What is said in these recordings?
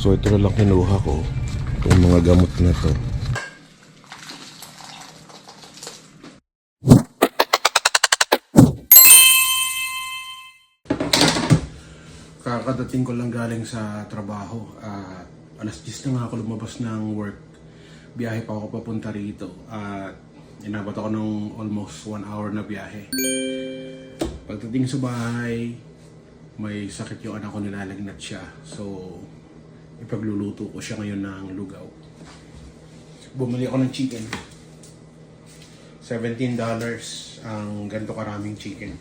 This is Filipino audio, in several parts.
So ito na lang kinuha ko. Itong mga gamot na to. Kakadating ko lang galing sa trabaho. At alas 10 na nga ako lumabas ng work. Biyahe pa ako papunta rito. At inabot ako ng almost 1 hour na biyahe. Pagdating sa bahay, may sakit yung anak ko nilalagnat siya. So, ipagluluto ko siya ngayon ng lugaw. Bumili ako ng chicken. $17 ang ganito karaming chicken.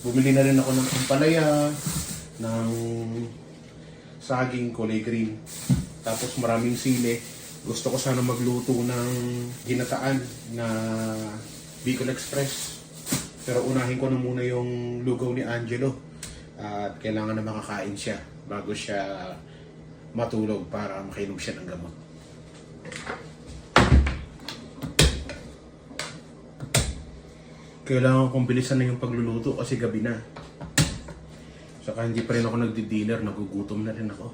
Bumili na rin ako ng ampalaya, ng saging kulay green. Tapos maraming sili. Gusto ko sana magluto ng ginataan na Bicol Express. Pero unahin ko na muna yung lugaw ni Angelo. At kailangan na makakain siya bago siya matulog para makainom siya ng gamot. Kailangan kong bilisan na yung pagluluto kasi gabi na. Saka hindi pa rin ako nagdi-dinner, nagugutom na rin ako.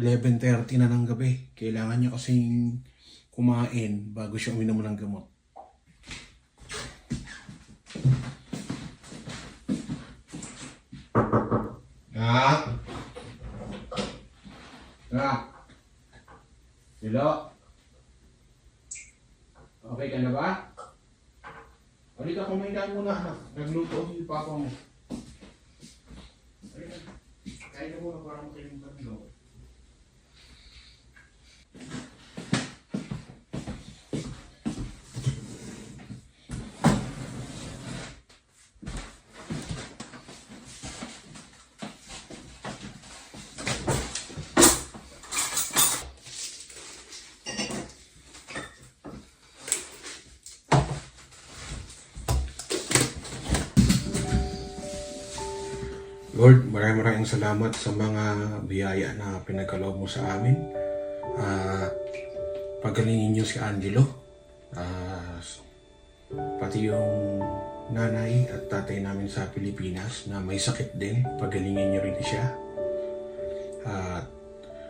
11.30 na ng gabi. Kailangan niya kasing kumain bago siya uminom ng gamot. Nak? Nak? Hello? Okay ka na ba? Halika, kumain ka muna, anak. Nagluto yung papa mo. Halika. Kain ka muna para makainom ka Lord, maraming maraming salamat sa mga biyaya na pinagkaloob mo sa amin. At pagalingin niyo si Angelo. Ah, pati yung nanay at tatay namin sa Pilipinas na may sakit din. Pagalingin niyo rin siya. At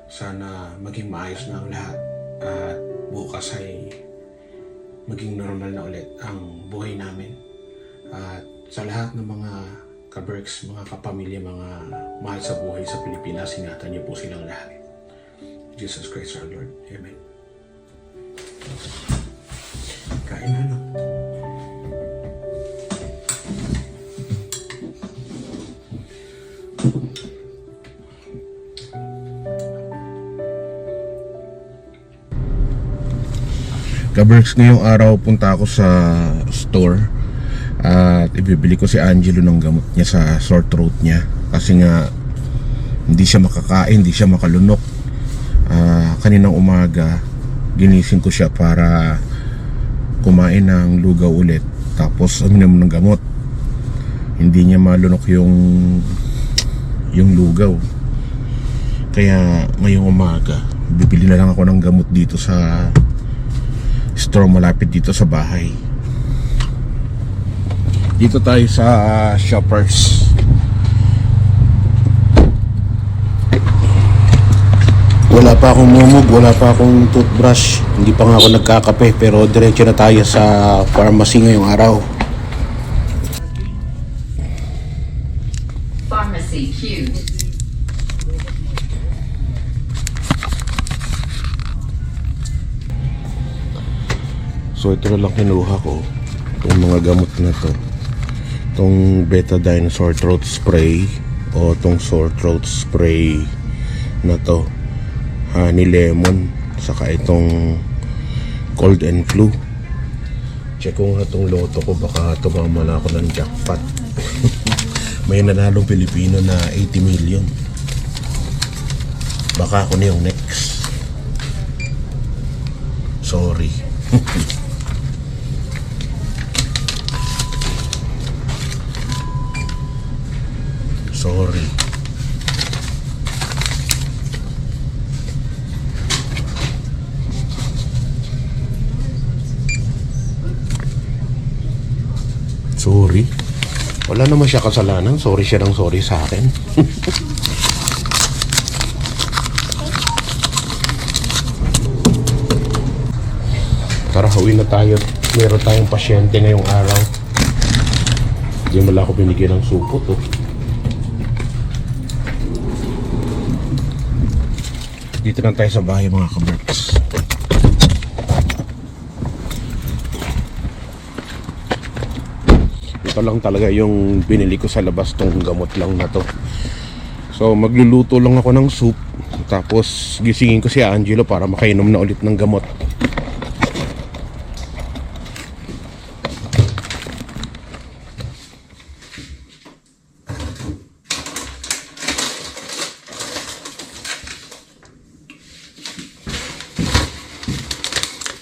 sana maging maayos na ang lahat. At bukas ay maging normal na ulit ang buhay namin. At sa lahat ng mga kaberks, mga kapamilya, mga mahal sa buhay sa Pilipinas, ingatan niyo po silang lahat. Jesus Christ our Lord. Amen. Kain na, no? Kaberks, ngayong araw punta ako sa store at ibibili ko si Angelo ng gamot niya sa sore throat niya kasi nga hindi siya makakain, hindi siya makalunok. Ah, kaninang umaga ginising ko siya para kumain ng lugaw ulit tapos uminom ng gamot. Hindi niya malunok yung yung lugaw. Kaya ngayong umaga bibili na lang ako ng gamot dito sa store malapit dito sa bahay. Dito tayo sa ah, Shoppers. Wala pa akong mumug, wala pa akong toothbrush. Hindi pa nga ako nagkakape pero diretso na tayo sa pharmacy ngayong araw. Pharmacy Q. So ito na lang kinuha ko. Itong mga gamot na to. Itong Betadine sore throat spray o itong sore throat spray na to. Honey lemon. Saka itong cold and flu. Check ko nga itong loto ko. Baka tumama na ako ng jackpot. May nanalong Pilipino na 80 million. Baka ako na yung next. Sorry. Sorry. Sorry. Wala naman siya kasalanan. Sorry siya ng sorry sa akin. Tara, uwi na tayo. Meron tayong pasyente ngayong araw. Hindi lang ako binigyan ng supot. Oh. Dito lang tayo sa bahay mga kaberks. Ito lang talaga yung binili ko sa labas tong gamot lang na to. So magluluto lang ako ng soup. Tapos gisingin ko si Angelo para makainom na ulit ng gamot.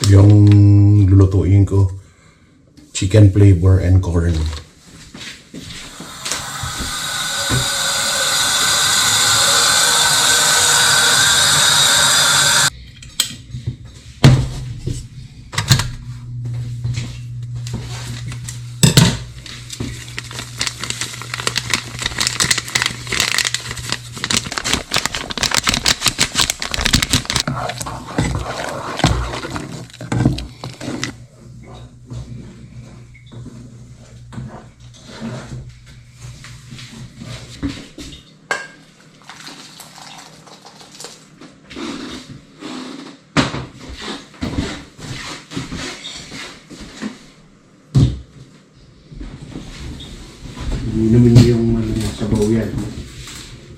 Yung lulutuin ko, chicken flavor and corn. Inumin niyo yung ano, sabaw yan.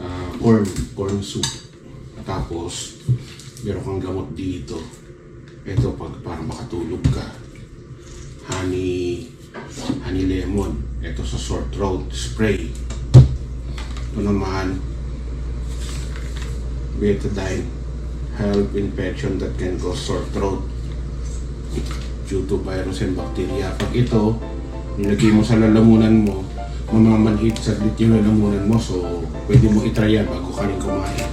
Ah, corn, corn soup. Tapos, meron kang gamot dito. Ito, pag para makatulog ka. Honey, honey lemon. Ito sa sore throat spray. Ito naman, betadine. Help infection that can cause sore throat due to virus and bacteria. Pag ito, nilagay mo sa lalamunan mo, mamamanhit saglit yung lalamunan mo. So, pwede mo itry yan bago ka rin kumain.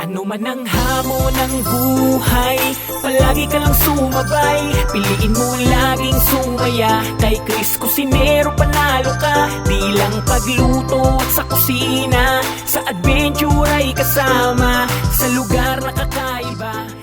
Ano man ang hamon ng buhay Palagi ka lang sumabay Piliin mo laging sumaya Kay Chris Cusinero panalo ka Di lang pagluto at sa kusina Sa adventure ay kasama Sa lugar na kakaiba